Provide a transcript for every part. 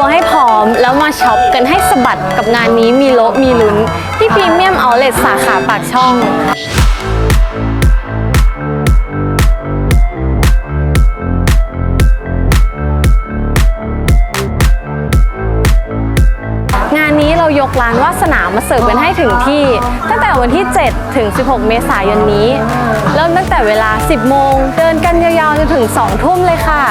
ตัวให้พร้อม แล้วมาช็อปกันให้สะบัดกับงานนี้มีโลมีลุ้น ที่พรีเมียมเอาเล t สาขาปากช่องงานนี้เรายกร้านวาสนามาเสิร์ฟกันให้ถึงที่ ตั้งแต่วันที่ 7 ถึง 16 เมษายนนี้ เริ่มตั้งแต่เวลา 10 โมง เดินกันยาวๆจนถึง 2 ทุ่มเลยค่ะ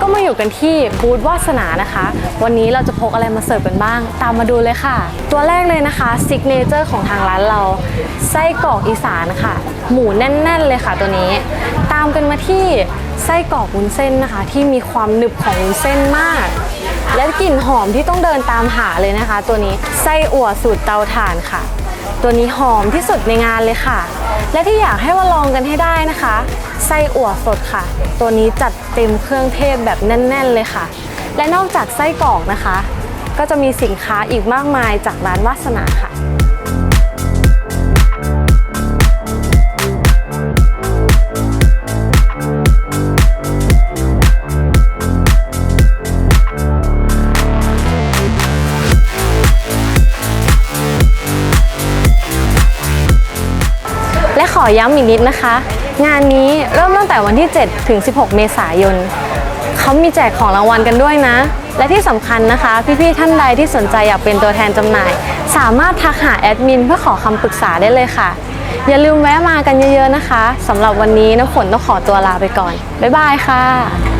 ก็มาอยู่กันที่บูธวาสนานะคะ วันนี้เราจะพกอะไรมาเสิร์ฟกันบ้าง ตามมาดูเลยค่ะ ตัวแรกเลยนะคะซิกเนเจอร์ของทางร้านเรา ไส้กรอกอีสานค่ะ หมูแน่น ๆ เลยค่ะตัวนี้ ตามกันมาที่ไส้กรอกวุ้นเส้นนะคะ ที่มีความหนึบของวุ้นเส้นมาก และกลิ่นหอมที่ต้องเดินตามหาเลยนะคะ ตัวนี้ไส้อั่วสูตรเตาถ่านค่ะ ตัวนี้หอมที่สุดในงานเลยค่ะ และที่อยากให้มาลองกันให้ได้นะคะ ไส้อั่วสดค่ะ ตัวนี้จัดเต็มเครื่องเทศแบบแน่น ๆ เลยค่ะ และนอกจากไส้กรอกนะคะ ก็จะมีสินค้าอีกมากมายจากร้านวาสนาค่ะ และขอย้ำอีกนิดนะคะ งานนี้เริ่มตั้งแต่วันที่ 7 ถึง 16 เมษายนเขามีแจกของรางวัลกันด้วยนะ และที่สำคัญนะคะ พี่ๆท่านใดที่สนใจอยากเป็นตัวแทนจำหน่าย สามารถทักหาแอดมินเพื่อขอคำปรึกษาได้เลยค่ะ อย่าลืมแวะมากันเยอะๆนะคะสำหรับวันนี้น้ำฝนต้องขอตัวลาไปก่อน บ๊ายบายค่ะ